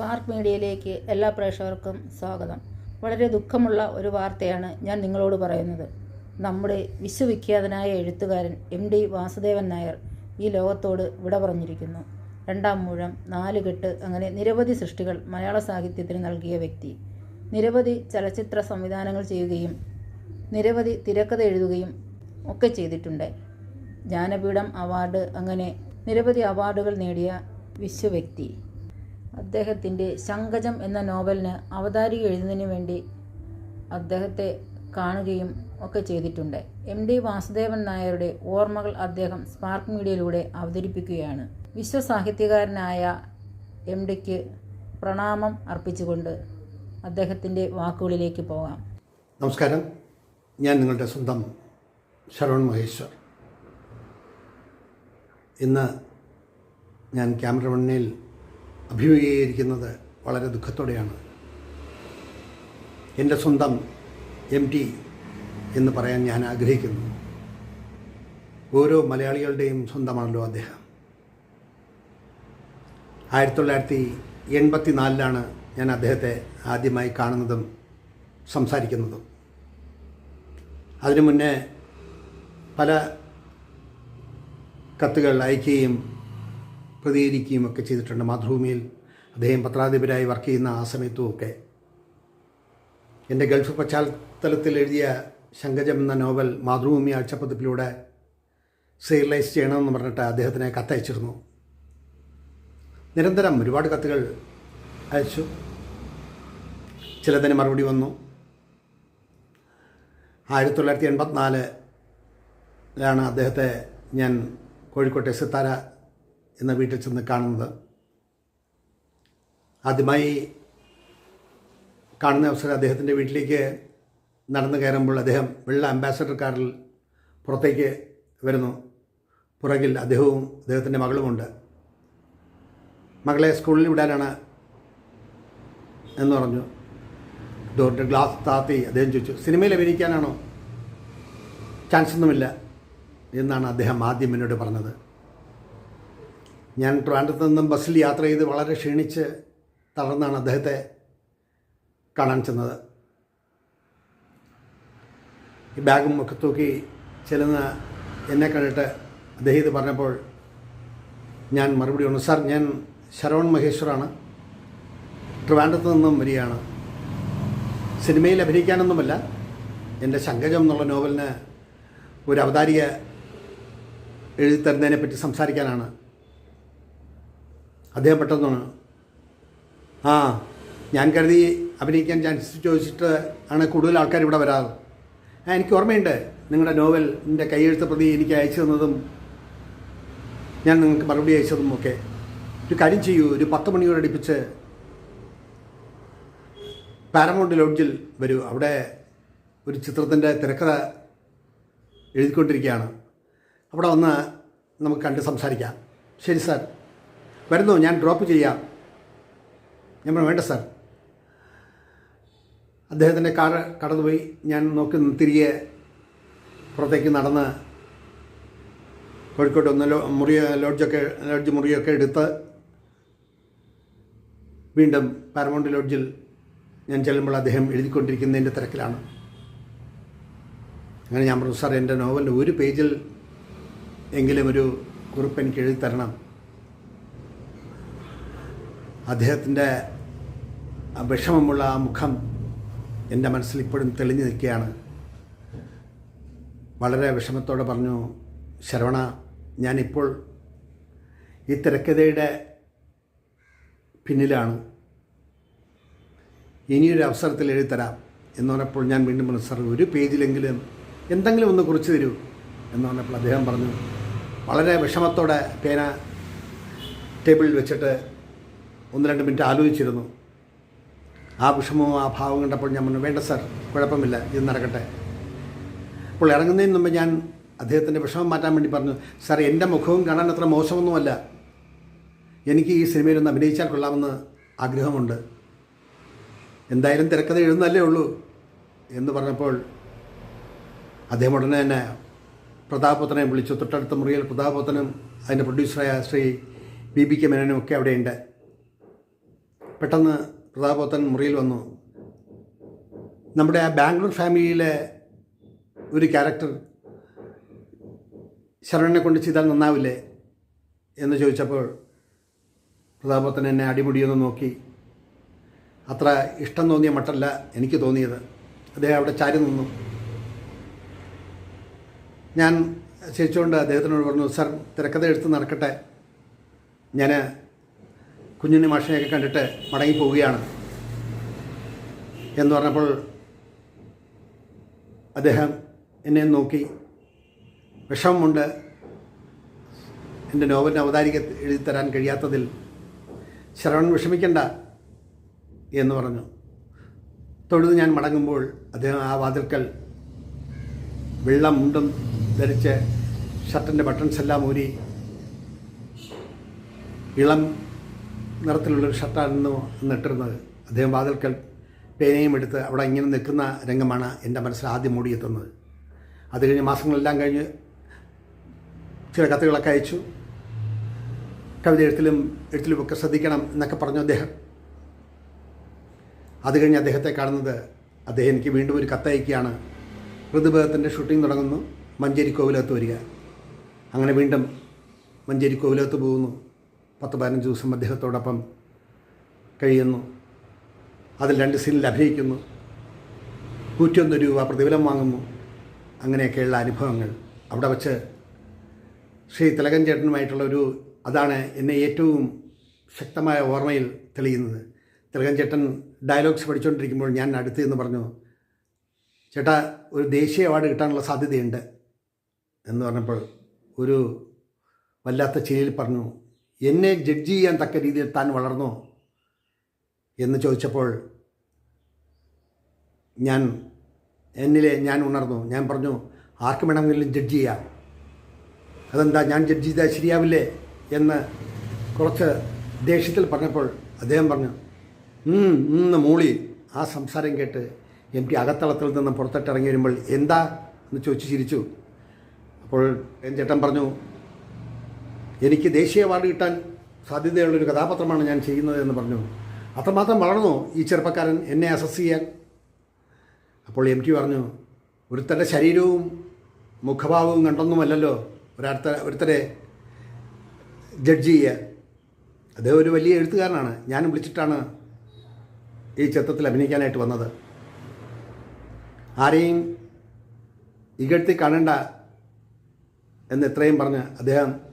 Spark മീഡിയയിലേക്ക് എല്ലാ പ്രേക്ഷകർക്കും സ്വാഗതം. വളരെ ദുഃഖമുള്ള ഒരു വാർത്തയാണ് ഞാൻ നിങ്ങളോട് പറയുന്നത്. നമ്മുടെ വിശ്വവിഖ്യാതനായ എഴുത്തുകാരൻ എം ഡി വാസുദേവൻ നായർ ഈ ലോകത്തോട് വിട പറഞ്ഞിരിക്കുന്നു. രണ്ടാം മൂഴം നാലുകെട്ട് അങ്ങനെ നിരവധി സൃഷ്ടികൾ മലയാള സാഹിത്യത്തിന് നൽകിയ വ്യക്തി. നിരവധി ചലച്ചിത്ര സംവിധാനങ്ങൾ ചെയ്യുകയും നിരവധി തിരക്കഥ എഴുതുകയും ഒക്കെ ചെയ്തിട്ടുണ്ട്. ജ്ഞാനപീഠം അവാർഡ് അങ്ങനെ നിരവധി അവാർഡുകൾ നേടിയ വിശ്വവ്യക്തി. അദ്ദേഹത്തിന്റെ ശങ്കജം എന്ന നോവലിന് അവതാരിക എഴുതുന്നതിന് വേണ്ടി അദ്ദേഹത്തെ കാണുകയും ഒക്കെ ചെയ്തിട്ടുണ്ട്. എം ഡി വാസുദേവൻ നായരുടെ ഓർമ്മകൾ അദ്ദേഹം സ്പാർക്ക് മീഡിയയിലൂടെ അവതരിപ്പിക്കുകയാണ്. വിശ്വസാഹിത്യകാരനായ എം ഡിക്ക് പ്രണാമം അർപ്പിച്ചുകൊണ്ട് അദ്ദേഹത്തിന്റെ വാക്കുകളിലേക്ക് പോകാം. നമസ്കാരം. ഞാൻ നിങ്ങളുടെ സ്വന്തം ശരവൺ മഹേശ്വർ. ഇന്ന് ഞാൻ ക്യാമറ മുന്നിൽ അഭിമുഖീകരിക്കുന്നത് വളരെ ദുഃഖത്തോടെയാണ്. എന്റെ സ്വന്തം എം ടി എന്ന് പറയാൻ ഞാൻ ആഗ്രഹിക്കുന്നു. ഓരോ മലയാളികളുടെയും സ്വന്തമാണല്ലോ അദ്ദേഹം. ആയിരത്തി തൊള്ളായിരത്തി എൺപത്തി നാലിലാണ് ഞാൻ അദ്ദേഹത്തെ ആദ്യമായി കാണുന്നതും സംസാരിക്കുന്നതും. അതിനു മുന്നേ പല കത്തുകൾ അയക്കുകയും പ്രതികരിക്കുകയും ഒക്കെ ചെയ്തിട്ടുണ്ട് മാതൃഭൂമിയിൽ. അദ്ദേഹം പത്രാധിപരായി വർക്ക് ചെയ്യുന്ന ആ സമയത്തുമൊക്കെ. എന്റെ ഗൾഫ് പശ്ചാത്തലത്തിൽ എഴുതിയ ശങ്കജം എന്ന നോവൽ മാതൃഭൂമി ആഴ്ചപ്പതിപ്പിലൂടെ സീരിയലൈസ് ചെയ്യണമെന്ന് പറഞ്ഞിട്ട് അദ്ദേഹത്തിന് കത്തയച്ചിരുന്നു. നിരന്തരം ഒരുപാട് കത്തുകൾ അയച്ചു. ചിലതിന് മറുപടി വന്നു. ആയിരത്തി തൊള്ളായിരത്തി എൺപത്തിനാലിലാണ് അദ്ദേഹത്തെ ഞാൻ കോഴിക്കോട്ടെ സിത്താര എന്ന വീട്ടിൽ ചെന്ന് കാണുന്നത്. ആദ്യമായി കാണുന്ന അവസരം അദ്ദേഹത്തിന്റെ വീട്ടിലേക്ക് നടന്നു കയറുമ്പോൾ അദ്ദേഹം വെള്ള അംബാസഡർ കാറിൽ പുറത്തേക്ക് വരുന്നു. പുറകിൽ അദ്ദേഹവും അദ്ദേഹത്തിന്റെ മകളുമുണ്ട്. മകളെ സ്കൂളിൽ വിടാനാണ് എന്ന് പറഞ്ഞു. ഡോറിന്റെ ഗ്ലാസ് താത്തി അദ്ദേഹം ചോദിച്ചു സിനിമയിൽ അഭിനയിക്കാനാണോ? ചാൻസൊന്നുമില്ല എന്നാണ് അദ്ദേഹം ആദ്യം എന്നോട് പറഞ്ഞത്. ഞാൻ ട്രിവാൻഡ്രത്ത് നിന്നും ബസ്സിൽ യാത്ര ചെയ്ത് വളരെ ക്ഷീണിച്ച് തളർന്നാണ് അദ്ദേഹത്തെ കാണാൻ ചെന്നത്. ഈ ബാഗും ഒക്കെ തൂക്കി ചെല്ലുന്ന എന്നെ കണ്ടിട്ട് അദ്ദേഹം ഇത് പറഞ്ഞപ്പോൾ ഞാൻ മറുപടി ഉണ്ട് സാർ ഞാൻ ശരവൺ മഹേശ്വറാണ് ട്രിവാൻഡ്രത്ത് നിന്നും വരികയാണ്. സിനിമയിൽ അഭിനയിക്കാനൊന്നുമല്ല എന്റെ ശങ്കജം എന്നുള്ള നോവലിന് ഒരു അവതാരിക എഴുതി തരുന്നതിനെപ്പറ്റി സംസാരിക്കാനാണ് അദ്ദേഹം പെട്ടെന്നാണ്. ആ ഞാൻ കരുതി അഭിനയിക്കാൻ ചാൻസ് ചോദിച്ചിട്ട് ആണ് കൂടുതൽ ആൾക്കാർ ഇവിടെ വരാറ്. ആ എനിക്ക് ഓർമ്മയുണ്ട് നിങ്ങളുടെ നോവൽ എന്റെ കൈയെഴുത്ത് പ്രതി എനിക്ക് അയച്ചു തന്നതും ഞാൻ നിങ്ങൾക്ക് മറുപടി അയച്ചതും ഒക്കെ. ഒരു കാര്യം ചെയ്യൂ ഒരു പത്ത് മണിയോട് അടുപ്പിച്ച് പാരമൗണ്ട് ലോഡ്ജിൽ വരൂ. അവിടെ ഒരു ചിത്രത്തിന്റെ തിരക്കഥ എഴുതിക്കൊണ്ടിരിക്കുകയാണ്. അവിടെ വന്ന് നമുക്ക് കണ്ട് സംസാരിക്കാം. ശരി സാർ. വരുന്നു? ഞാൻ ഡ്രോപ്പ് ചെയ്യാം. ഞാൻ പറഞ്ഞു, വേണ്ട സാർ അദ്ദേഹത്തിന്റെ കാർ കടന്നുപോയി. ഞാൻ നോക്കി തിരികെ പുറത്തേക്ക് നടന്ന് കോഴിക്കോട്ട് ഒന്ന് ലോ മുറി ലോഡ്ജൊക്കെ ലോഡ്ജ് മുറിയൊക്കെ എടുത്ത് വീണ്ടും പാരമൗണ്ട് ലോഡ്ജിൽ ഞാൻ ചെല്ലുമ്പോൾ അദ്ദേഹം എഴുതിക്കൊണ്ടിരിക്കുന്നതിന്റെ തിരക്കിലാണ്. അങ്ങനെ ഞാൻ പറഞ്ഞു സാർ എന്റെ നോവലിന്റെ ഒരു പേജിൽ എങ്കിലും ഒരു കുറിപ്പ് എനിക്ക് എഴുതി തരണം. അദ്ദേഹത്തിന്റെ വിഷമമുള്ള ആ മുഖം എന്റെ മനസ്സിൽ ഇപ്പോഴും തെളിഞ്ഞു നിൽക്കുകയാണ്. വളരെ വിഷമത്തോടെ പറഞ്ഞു ശരവണ ഞാനിപ്പോൾ ഈ തിരക്കഥയുടെ പിന്നിലാണ്. ഇനിയൊരു അവസരത്തിൽ എഴുതിത്തരാം. എന്ന് പറഞ്ഞപ്പോൾ ഞാൻ വീണ്ടും പറഞ്ഞു സാർ ഒരു പേജിലെങ്കിലും എന്തെങ്കിലും ഒന്ന് കുറിച്ച് തരൂ. എന്ന് പറഞ്ഞപ്പോൾ അദ്ദേഹം പറഞ്ഞു വളരെ വിഷമത്തോടെ പേന ടേബിളിൽ വെച്ചിട്ട് ഒന്ന് രണ്ട് മിനിറ്റ് ആലോചിച്ചിരുന്നു. ആ വിഷമവും ആ ഭാവം കണ്ടപ്പോൾ ഞാൻ പറഞ്ഞു വേണ്ട സാർ കുഴപ്പമില്ല ഇത് നടക്കട്ടെ. അപ്പോൾ ഇറങ്ങുന്നതിന് മുമ്പ് ഞാൻ അദ്ദേഹത്തിന്റെ വിഷമം മാറ്റാൻ വേണ്ടി പറഞ്ഞു സാർ എന്റെ മുഖവും കാണാൻ അത്ര മോശമൊന്നുമല്ല. എനിക്ക് ഈ സിനിമയിലൊന്ന് അഭിനയിച്ചാൽ കൊള്ളാമെന്ന് ആഗ്രഹമുണ്ട്. എന്തായാലും തിരക്കഥ എഴുതുന്നല്ലേ ഉള്ളൂ. എന്ന് പറഞ്ഞപ്പോൾ അദ്ദേഹം ഉടനെ തന്നെ പ്രതാപപുത്രനെ വിളിച്ചു. തൊട്ടടുത്ത മുറിയിൽ പ്രതാപപുത്രനും അതിന്റെ പ്രൊഡ്യൂസറായ ശ്രീ ബി ബി കെ മേനനും ഒക്കെ അവിടെയുണ്ട്. പെട്ടെന്ന് പ്രതാപോത്തൻ മുറിയിൽ വന്നു. നമ്മുടെ ആ ബാംഗ്ലൂർ ഫാമിലിയിലെ ഒരു ക്യാരക്ടർ ശരണനെ കൊണ്ട് ചെയ്താൽ നന്നാവില്ലേ എന്ന് ചോദിച്ചപ്പോൾ പ്രതാപോത്തൻ എന്നെ അടിമുടിയൊന്ന് നോക്കി. അത്ര ഇഷ്ടം തോന്നിയ മട്ടല്ല എനിക്ക് തോന്നിയത്. അദ്ദേഹം അവിടെ ചാരി നിന്നു. ഞാൻ ചിരിച്ചുകൊണ്ട് അദ്ദേഹത്തിനോട് പറഞ്ഞു സർ തിരക്കഥ എടുത്ത് നടക്കട്ടെ. ഞാൻ കുഞ്ഞുണ്ണി മാഷിനെയൊക്കെ കണ്ടിട്ട് മടങ്ങി പോവുകയാണ് എന്ന് പറഞ്ഞപ്പോൾ അദ്ദേഹം എന്നെ നോക്കി വിഷമമുണ്ട്. എന്റെ നോവലിനെ അവതാരിക എഴുതി തരാൻ കഴിയാത്തതിൽ ശ്രവൺ വിഷമിക്കണ്ട എന്ന് പറഞ്ഞു. തൊഴുത് ഞാൻ മടങ്ങുമ്പോൾ അദ്ദേഹം ആ വാതിൽക്കൽ വെള്ള മുണ്ടും ധരിച്ച് ഷർട്ടിന്റെ ബട്ടൺസ് എല്ലാം ഊരി ഇളം നിറത്തിലുള്ളൊരു ഷർട്ടായിരുന്നു നിട്ടിരുന്നത് അദ്ദേഹം വാതിൽക്കൽ പേനയും എടുത്ത് അവിടെ ഇങ്ങനെ നിൽക്കുന്ന രംഗമാണ് എന്റെ മനസ്സിൽ ആദ്യം മൂടിയെത്തുന്നത്. അത് കഴിഞ്ഞ് മാസങ്ങളെല്ലാം കഴിഞ്ഞ് ചില കത്തുകളൊക്കെ അയച്ചു. കവിത എഴുത്തിലും എഴുത്തിലുമൊക്കെ ശ്രദ്ധിക്കണം എന്നൊക്കെ പറഞ്ഞു അദ്ദേഹം. അത് കഴിഞ്ഞ് അദ്ദേഹത്തെ കാണുന്നത് അദ്ദേഹം എനിക്ക് വീണ്ടും ഒരു കത്തയക്കുകയാണ് ഋതുഭേദത്തിന്റെ ഷൂട്ടിംഗ് തുടങ്ങുന്നു. മഞ്ചേരി കോവിലകത്ത് വരിക. അങ്ങനെ വീണ്ടും മഞ്ചേരി കോവിലകത്ത് പോകുന്നു. പത്ത് പതിനഞ്ച് ദിവസം അദ്ദേഹത്തോടൊപ്പം കഴിയുന്നു. അതിൽ രണ്ട് സീനിൽ അഭിനയിക്കുന്നു. നൂറ്റിയൊന്ന് രൂപ പ്രതിഫലം വാങ്ങുന്നു. അങ്ങനെയൊക്കെയുള്ള അനുഭവങ്ങൾ അവിടെ വച്ച് ശ്രീ തിലകൻ ചേട്ടനുമായിട്ടുള്ള ഒരു അതാണ് എന്നെ ഏറ്റവും ശക്തമായ ഓർമ്മയിൽ തെളിയുന്നത്. തിലകൻ ചേട്ടൻ ഡയലോഗ്സ് പഠിച്ചുകൊണ്ടിരിക്കുമ്പോൾ ഞാൻ അടുത്ത് എന്ന് പറഞ്ഞു ചേട്ടാ ഒരു ദേശീയ അവാർഡ് കിട്ടാനുള്ള സാധ്യതയുണ്ട്. എന്ന് പറഞ്ഞപ്പോൾ ഒരു വല്ലാത്ത ചിരിയിൽ പറഞ്ഞു എന്നെ ജഡ്ജ് ചെയ്യാൻ തക്ക രീതിയിൽ താൻ വളർന്നോ? എന്ന് ചോദിച്ചപ്പോൾ ഞാൻ എന്നിലെ ഞാൻ ഉണർന്നു. ഞാൻ പറഞ്ഞു ആർക്ക് വേണമെങ്കിലും ജഡ്ജ് ചെയ്യാം. അതെന്താ ഞാൻ ജഡ്ജ് ചെയ്താൽ ശരിയാവില്ലേ? എന്ന് കുറച്ച് ദേഷ്യത്തിൽ പറഞ്ഞപ്പോൾ അദ്ദേഹം പറഞ്ഞു ഇന്ന് ഉം" മൂളി. ആ സംസാരം കേട്ട് എം അകത്തളത്തിൽ നിന്ന് പുറത്തിട്ടിറങ്ങി വരുമ്പോൾ എന്താ? എന്ന് ചോദിച്ചു ചിരിച്ചു. അപ്പോൾ എൻ ചേട്ടൻ പറഞ്ഞു എനിക്ക് ദേശീയ അവാർഡ് കിട്ടാൻ സാധ്യതയുള്ളൊരു കഥാപാത്രമാണ് ഞാൻ ചെയ്യുന്നത് എന്ന് പറഞ്ഞു. അത്രമാത്രം വളർന്നു ഈ ചെറുപ്പക്കാരൻ എന്നെ അസസ് ചെയ്യാൻ. അപ്പോൾ എം ടി പറഞ്ഞു ഒരുത്തന്റെ ശരീരവും മുഖഭാവവും കണ്ടൊന്നുമല്ലല്ലോ. ഒരാർത്ത ഒരുത്തരെ ജഡ്ജ് ചെയ്യുക. അദ്ദേഹം ഒരു വലിയ എഴുത്തുകാരനാണ്. ഞാൻ വിളിച്ചിട്ടാണ് ഈ ചിത്രത്തിൽ അഭിനയിക്കാനായിട്ട് വന്നത്. ആരെയും ഇകഴ്ത്തി കാണണ്ട എന്ന് ഇത്രയും പറഞ്ഞ് അദ്ദേഹം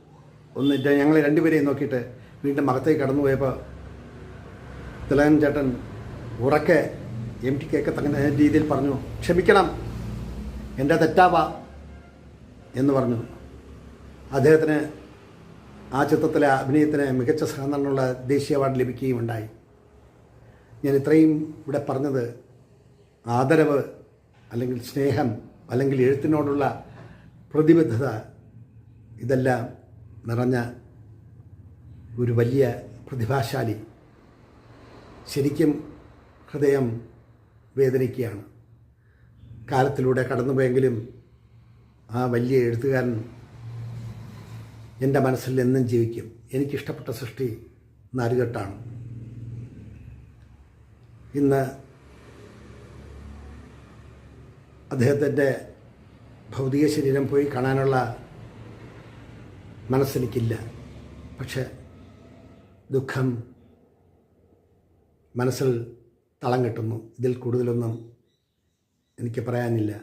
ഒന്ന് ഞങ്ങൾ രണ്ടുപേരെയും നോക്കിയിട്ട് വീണ്ടും അകത്തേക്ക് കടന്നു പോയപ്പോൾ തിലകൻ ചേട്ടൻ ഉറക്കെ എം ടി കെക്കെ തങ്ങനെ രീതിയിൽ പറഞ്ഞു ക്ഷമിക്കണം എന്റെ തെറ്റാവാ എന്ന് പറഞ്ഞു. അദ്ദേഹത്തിന് ആ ചിത്രത്തിലെ അഭിനയത്തിന് മികച്ച സഹനടനുള്ള ദേശീയ അവാർഡ് ലഭിക്കുകയും ഉണ്ടായി. ഞാൻ ഇത്രയും ഇവിടെ പറഞ്ഞത് ആദരവ് അല്ലെങ്കിൽ സ്നേഹം അല്ലെങ്കിൽ എഴുത്തിനോടുള്ള പ്രതിബദ്ധത ഇതെല്ലാം നിറഞ്ഞ ഒരു വലിയ പ്രതിഭാശാലി ശരിക്കും ഹൃദയം വേദനിക്കുകയാണ്. കാലത്തിലൂടെ കടന്നുപോയെങ്കിലും ആ വലിയ എഴുത്തുകാരൻ എന്റെ മനസ്സിൽ എന്നും ജീവിക്കും. എനിക്കിഷ്ടപ്പെട്ട സൃഷ്ടി നാലുകെട്ടാണ്. ഇന്ന് അദ്ദേഹത്തിന്റെ ഭൗതിക ശരീരം പോയി കാണാനുള്ള മനസ്സെനിക്കില്ല. പക്ഷെ ദുഃഖം മനസ്സിൽ തളം കെട്ടുന്നു. ഇതിൽ കൂടുതലൊന്നും എനിക്ക് പറയാനില്ല.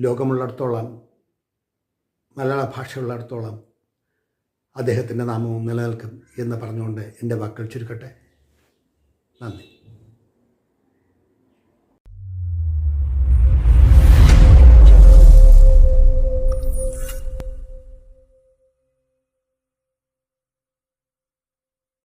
ലോകമുള്ളിടത്തോളം മലയാള ഭാഷയുള്ളിടത്തോളം അദ്ദേഹത്തിന്റെ നാമവും നിലനിൽക്കും എന്ന് പറഞ്ഞുകൊണ്ട് എന്റെ വാക്കുകൾ ചുരുക്കട്ടെ. നന്ദി.